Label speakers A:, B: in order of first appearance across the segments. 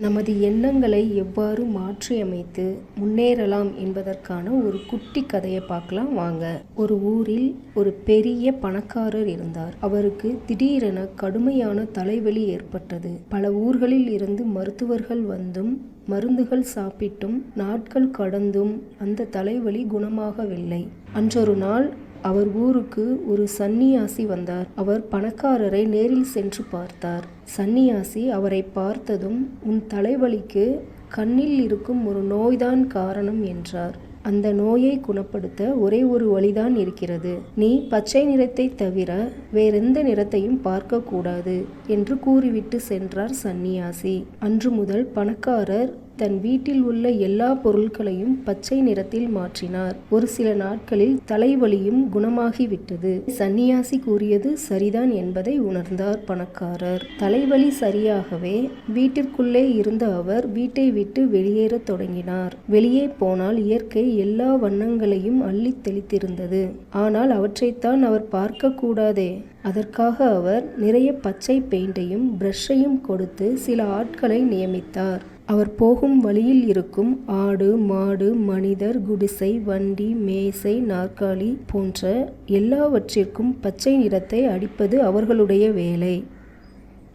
A: நமது எண்ணங்களை எவ்வாறு மாற்றியமைத்து முன்னேறலாம் என்பதற்கான ஒரு குட்டி கதையை பார்க்கலாம் வாங்க. ஒரு ஊரில் ஒரு பெரிய பணக்காரர் இருந்தார். அவருக்கு திடீரென கடுமையான தலைவலி ஏற்பட்டது. பல ஊர்களில் இருந்து மருத்துவர்கள் வந்தும் மருந்துகள் சாப்பிட்டும் நாட்கள் கடந்தும் அந்த தலைவலி குணமாகவில்லை. அன்றொரு நாள் அவர் ஊருக்கு ஒரு சந்நியாசி வந்தார். அவர் பணக்காரரை நேரில் சென்று பார்த்தார். சந்நியாசி அவரை பார்த்ததும் உன் தலைவலிக்கு கண்ணில் இருக்கும் ஒரு நோய்தான் காரணம் என்றார். அந்த நோயை குணப்படுத்த ஒரே ஒரு வழிதான் இருக்கிறது. நீ பச்சை நிறத்தை தவிர வேறெந்த நிறத்தையும் பார்க்கக்கூடாது என்று கூறிவிட்டு சென்றார் சந்நியாசி. அன்று முதல் பணக்காரர் தன் வீட்டில் உள்ள எல்லா பொருட்களையும் பச்சை நிறத்தில் மாற்றினார். ஒரு சில நாட்களில் தலைவலியும் குணமாகிவிட்டது. சன்னியாசி கூறியது சரிதான் என்பதை உணர்ந்தார் பணக்காரர். தலைவலி சரியாகவே வீட்டிற்குள்ளே இருந்த அவர் வீட்டை விட்டு வெளியேறத் தொடங்கினார். வெளியே போனால் இயற்கை எல்லா வண்ணங்களையும் அள்ளி தெளித்திருந்தது. ஆனால் அவற்றைத்தான் அவர் பார்க்க கூடாதே அதற்காக அவர் நிறைய பச்சை பெயிண்டையும் பிரஷ்ஷையும் கொடுத்து சில ஆட்களை நியமித்தார். அவர் போகும் வழியில் இருக்கும் ஆடு மாடு மனிதர் குடிசை வண்டி மேசை நாற்காலி போன்ற எல்லாவற்றிற்கும் பச்சை நிறத்தை அடிப்பது அவர்களுடைய வேலை.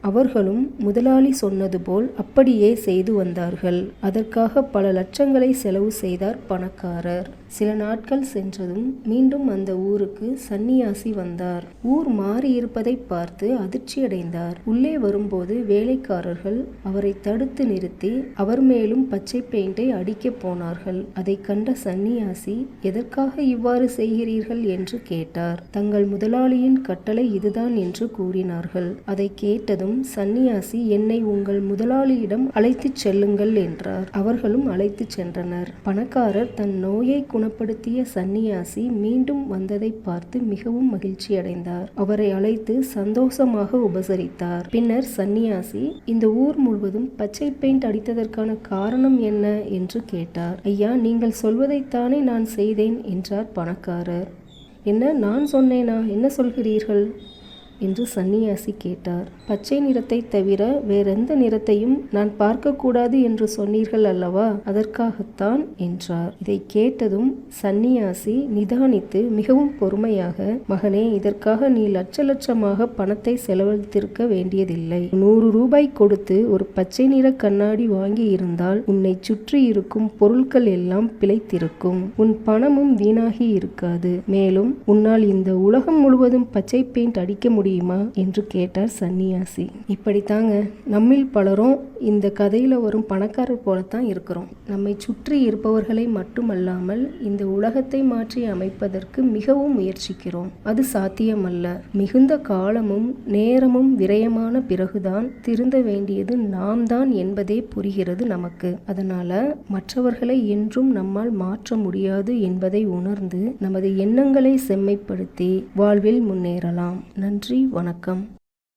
A: அவர்களும் முதலாளி சொன்னது போல் அப்படியே செய்து வந்தார்கள். அதற்காக பல லட்சங்களை செலவு செய்தார் பணக்காரர். சில நாட்கள் சென்றதும் மீண்டும் அந்த ஊருக்கு சந்நியாசி வந்தார். ஊர் மாறியிருப்பதை பார்த்து அதிர்ச்சியடைந்தார். உள்ளே வரும்போது வேலைக்காரர்கள் அவரை தடுத்து நிறுத்தி அவர் மேலும் பச்சை பெயிண்டை அடிக்கப் போனார்கள். அதை கண்ட சந்நியாசி எதற்காக இவ்வாறு செய்கிறீர்கள்? என்று கேட்டார். தங்கள் முதலாளியின் கட்டளை இதுதான் என்று கூறினார்கள். அதை கேட்டதும் சந்நியாசி என்னை உங்கள் முதலாளியிடம் அழைத்துச் செல்லுங்கள் என்றார். அவர்களும் அழைத்துச் சென்றனர். பணக்காரர் தன் நோயை குணப்படுத்திய சந்நியாசி மீண்டும் வந்ததை பார்த்து மிகவும் மகிழ்ச்சியடைந்தார். அவரை அழைத்து சந்தோஷமாக உபசரித்தார். பின்னர் சந்நியாசி இந்த ஊர் முழுவதும் பச்சை பெயிண்ட் அடித்ததற்கான காரணம் என்ன என்று கேட்டார். ஐயா நீங்கள் சொல்வதைத்தானே நான் செய்தேன் என்றார் பணக்காரர். என்ன? நான் சொன்னேனா? என்ன சொல்கிறீர்கள்? என்று சந்நியாசி கேட்டார். பச்சை நிறத்தை தவிர வேறெந்த நிறத்தையும் நான் பார்க்கக்கூடாது என்று சொன்னீர்கள் அல்லவா? அதற்காகத்தான் என்றார். இதை கேட்டதும் சந்நியாசி நிதானித்து மிகவும் பொறுமையாக மகனே இதற்காக நீ லட்ச லட்சமாக பணத்தை செலவழித்திருக்க வேண்டியதில்லை. நூறு ரூபாய் கொடுத்து ஒரு பச்சை நிற கண்ணாடி வாங்கி இருந்தால் உன்னை சுற்றி இருக்கும் பொருட்கள் எல்லாம் பிழைத்திருக்கும். உன் பணமும் வீணாகி இருக்காது. மேலும் உன்னால் இந்த உலகம் முழுவதும் பச்சை பெயிண்ட் அடிக்க முடியும் என்று கேட்டார் சன்னியாசி. இப்படித்தாங்க. நம்மில் பலரும் இந்த கதையில் வரும் பணக்காரர் போலத்தான் இருக்கிறோம். நம்மை சுற்றி இருப்பவர்களை மட்டுமல்லாமல் இந்த உலகத்தை மாற்றி அமைப்பதற்கு மிகவும் முயற்சிக்கிறோம். அது சாத்தியமல்ல. மிகுந்த காலமும் நேரமும் விரயமான பிறகுதான் திருந்த வேண்டியது நாம் தான் என்பதே புரிகிறது நமக்கு. அதனால மற்றவர்களை என்றும் நம்மால் மாற்ற முடியாது என்பதை உணர்ந்து நமது எண்ணங்களை செம்மைப்படுத்தி வாழ்வில் முன்னேறலாம். நன்றி. நன்றி வணக்கம்.